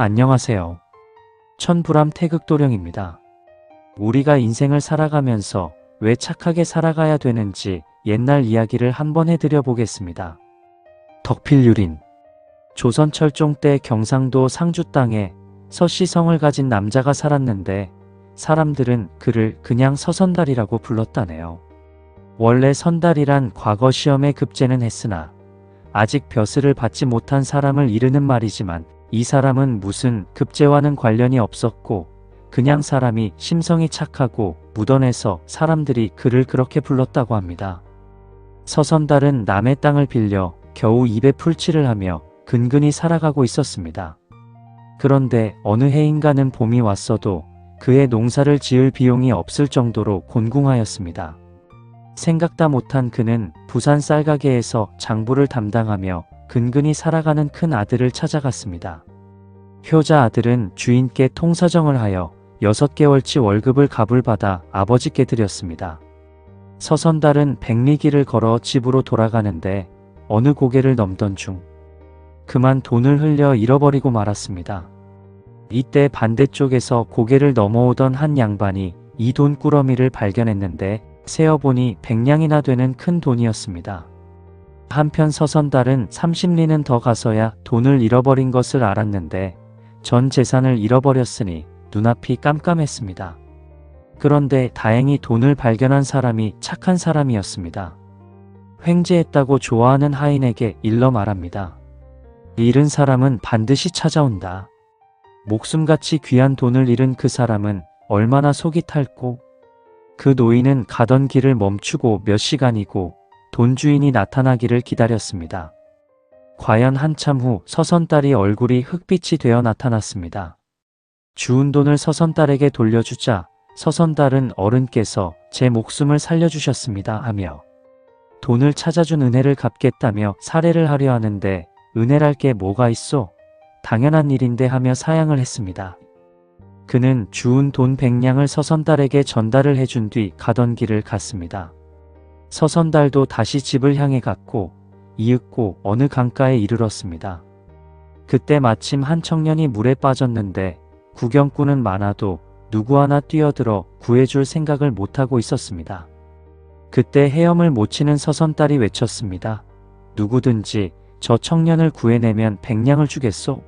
안녕하세요. 천불암 태극도령입니다. 우리가 인생을 살아가면서 왜 착하게 살아가야 되는지 옛날 이야기를 한번 해드려 보겠습니다. 덕필유린 조선 철종 때 경상도 상주 땅에 서씨성을 가진 남자가 살았는데 사람들은 그를 그냥 서선달이라고 불렀다네요. 원래 선달이란 과거 시험에 급제는 했으나 아직 벼슬을 받지 못한 사람을 이르는 말이지만 이 사람은 무슨 급제와는 관련이 없었고 그냥 사람이 심성이 착하고 무던해서 사람들이 그를 그렇게 불렀다고 합니다. 서선달은 남의 땅을 빌려 겨우 입에 풀칠을 하며 근근히 살아가고 있었습니다. 그런데 어느 해인가는 봄이 왔어도 그의 농사를 지을 비용이 없을 정도로 곤궁하였습니다. 생각다 못한 그는 부산 쌀가게에서 장부를 담당하며 근근히 살아가는 큰 아들을 찾아갔습니다. 효자 아들은 주인께 통사정을 하여 여섯 개월치 월급을 값을 받아 아버지께 드렸습니다. 서선달은 백리길을 걸어 집으로 돌아가는데 어느 고개를 넘던 중 그만 돈을 흘려 잃어버리고 말았습니다. 이때 반대쪽에서 고개를 넘어오던 한 양반이 이 돈 꾸러미를 발견했는데 세어보니 백냥이나 되는 큰 돈이었습니다. 한편 서선달은 30리는 더 가서야 돈을 잃어버린 것을 알았는데 전 재산을 잃어버렸으니 눈앞이 깜깜했습니다. 그런데 다행히 돈을 발견한 사람이 착한 사람이었습니다. 횡재했다고 좋아하는 하인에게 일러 말합니다. 잃은 사람은 반드시 찾아온다. 목숨같이 귀한 돈을 잃은 그 사람은 얼마나 속이 탈고 그 노인은 가던 길을 멈추고 몇 시간이고 돈 주인이 나타나기를 기다렸습니다. 과연 한참 후 서선 딸이 얼굴이 흑빛이 되어 나타났습니다. 주운 돈을 서선 딸에게 돌려주자 서선 딸은 어른께서 제 목숨을 살려주셨습니다 하며 돈을 찾아준 은혜를 갚겠다며 사례를 하려 하는데 은혜랄 게 뭐가 있어? 당연한 일인데 하며 사양을 했습니다. 그는 주운 돈 백냥을 서선달에게 전달을 해준 뒤 가던 길을 갔습니다. 서선달도 다시 집을 향해 갔고 이윽고 어느 강가에 이르렀습니다. 그때 마침 한 청년이 물에 빠졌는데 구경꾼은 많아도 누구 하나 뛰어들어 구해줄 생각을 못하고 있었습니다. 그때 헤엄을 못 치는 서선딸이 외쳤습니다. 누구든지 저 청년을 구해내면 백냥을 주겠소.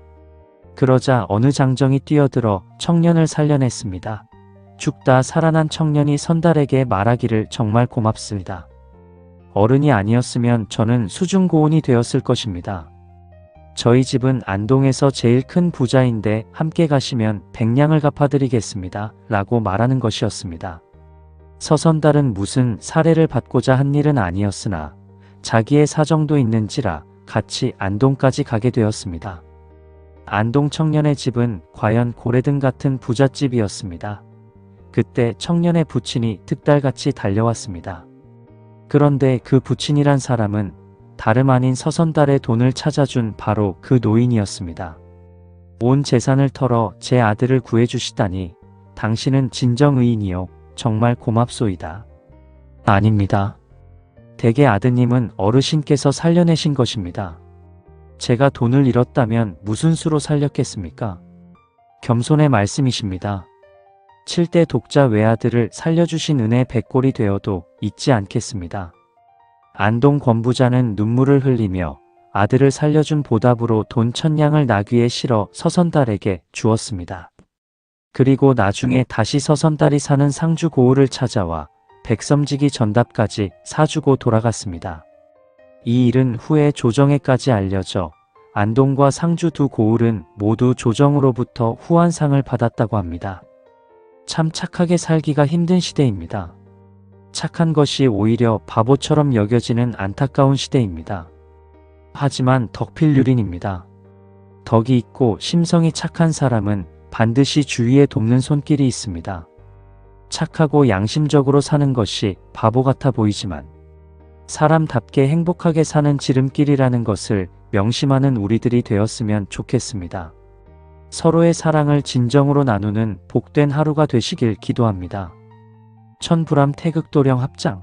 그러자 어느 장정이 뛰어들어 청년을 살려냈습니다. 죽다 살아난 청년이 선달에게 말하기를 정말 고맙습니다. 어른이 아니었으면 저는 수중고온이 되었을 것입니다. 저희 집은 안동에서 제일 큰 부자인데 함께 가시면 백냥을 갚아드리겠습니다. 라고 말하는 것이었습니다. 서선달은 무슨 사례를 받고자 한 일은 아니었으나 자기의 사정도 있는지라 같이 안동까지 가게 되었습니다. 안동 청년의 집은 과연 고래등 같은 부잣집이었습니다. 그때 청년의 부친이 득달같이 달려왔습니다. 그런데 그 부친이란 사람은 다름 아닌 서선달의 돈을 찾아준 바로 그 노인이었습니다. 온 재산을 털어 제 아들을 구해주시다니 당신은 진정의인이요. 정말 고맙소이다. 아닙니다. 대개 아드님은 어르신께서 살려내신 것입니다. 제가 돈을 잃었다면 무슨 수로 살렸겠습니까? 겸손의 말씀이십니다. 7대 독자 외아들을 살려주신 은혜 백골이 되어도 잊지 않겠습니다. 안동 권부자는 눈물을 흘리며 아들을 살려준 보답으로 돈 천냥을 나귀에 실어 서선달에게 주었습니다. 그리고 나중에 다시 서선달이 사는 상주 고을을 찾아와 백섬지기 전답까지 사주고 돌아갔습니다. 이 일은 후에 조정에까지 알려져 안동과 상주 두 고을은 모두 조정으로부터 후한상을 받았다고 합니다. 참 착하게 살기가 힘든 시대입니다. 착한 것이 오히려 바보처럼 여겨지는 안타까운 시대입니다. 하지만 덕필유린입니다. 덕이 있고 심성이 착한 사람은 반드시 주위에 돕는 손길이 있습니다. 착하고 양심적으로 사는 것이 바보 같아 보이지만 사람답게 행복하게 사는 지름길이라는 것을 명심하는 우리들이 되었으면 좋겠습니다. 서로의 사랑을 진정으로 나누는 복된 하루가 되시길 기도합니다. 천불암 태극도령 합장